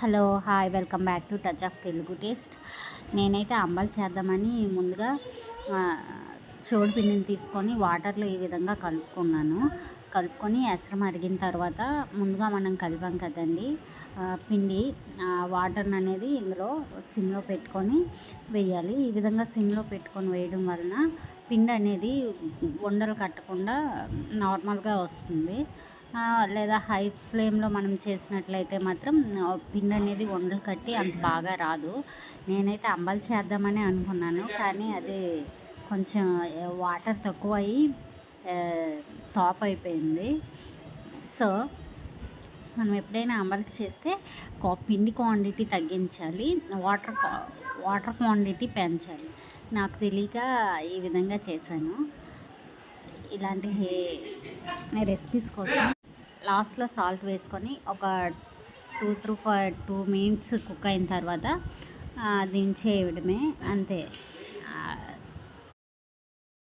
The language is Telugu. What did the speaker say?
Hello hi welcome back to touch of Telugu taste. నేనైతే అంబలు చేద్దామని ముందుగా చోడు పిండిని తీసుకొని వాటర్లో ఈ విధంగా కలుపుకున్నాను. కలుపుకొని ఎసరం మరిగిన తర్వాత ముందుగా మనం కలిపాం కదండి పిండి వాటర్ అనేది ఇందులో సిమ్లో పెట్టుకొని వేయాలి. ఈ విధంగా సిమ్లో పెట్టుకొని వేయడం వలన పిండి అనేది ఉండలు కట్టకుండా నార్మల్గా వస్తుంది. లేదా హై ఫ్లేమ్లో మనం చేసినట్లయితే మాత్రం పిండి అనేది వండలు కట్టి అంత బాగా రాదు. నేనైతే అంబలు చేద్దామని అనుకున్నాను. కానీ అది కొంచెం వాటర్ తక్కువ అయ్యి టాప్ అయిపోయింది. సో మనం ఎప్పుడైనా అంబలికి చేస్తే కా- పిండి క్వాంటిటీ తగ్గించాలి వాటర్ వాటర్ క్వాంటిటీ పెంచాలి. నాకు తెలియక ఈ విధంగా చేశాను. ఇలాంటి రెసిపీస్ కోసం లాస్ట్లో సాల్ట్ వేసుకొని ఒక two through five two minutes cook అయిన తర్వాత దించేయడమే అంతే.